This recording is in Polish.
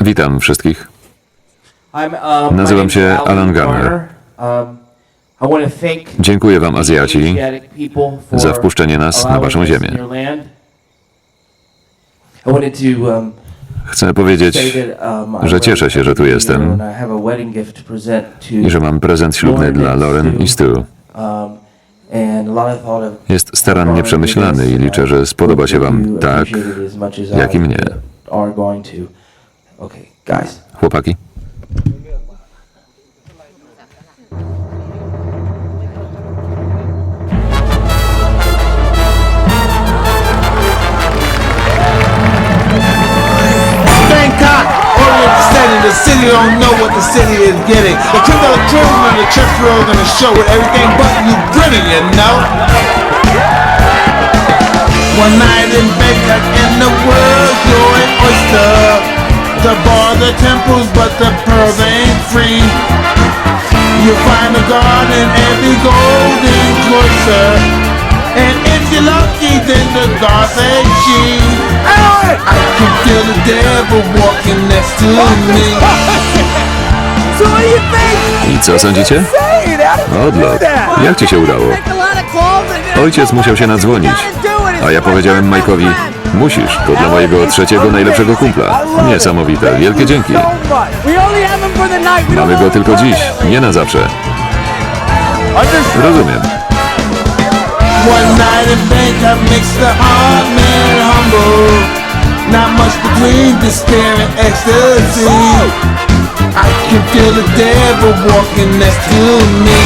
Witam wszystkich. Um, Nazywam się Alan Garner. Um, Dziękuję Wam, Azjaci, za wpuszczenie nas na Waszą ziemię. um, Chcę powiedzieć, I że cieszę się, że tu jestem I że mam prezent ślubny dla Lauren i Stu. um, Jest starannie przemyślany i liczę, że spodoba się Wam tak, jak i mnie. Are going to. Okay, guys. Chłopaki? Bangkok, Orient City, the city don't know what the city is getting. The king of the crimson and the chest roll gonna show it everything but you grinning, you know. One night in Bangkok and the world's your oyster. The bar, the temples, but the pearls ain't free. You'll find a garden and the golden cloister. And if you're lucky, then the gods say she. I can feel the devil walking next to me. So what do you think? I co sądzicie? Odlot. Jak Ci się udało? Ojciec musiał się nadzwonić, a ja powiedziałem Mike'owi, musisz, to dla mojego trzeciego najlepszego kumpla. Niesamowite, wielkie dzięki. Mamy go tylko dziś, nie na zawsze. Rozumiem. Not much between despair and ecstasy. I can feel the devil walking next to me.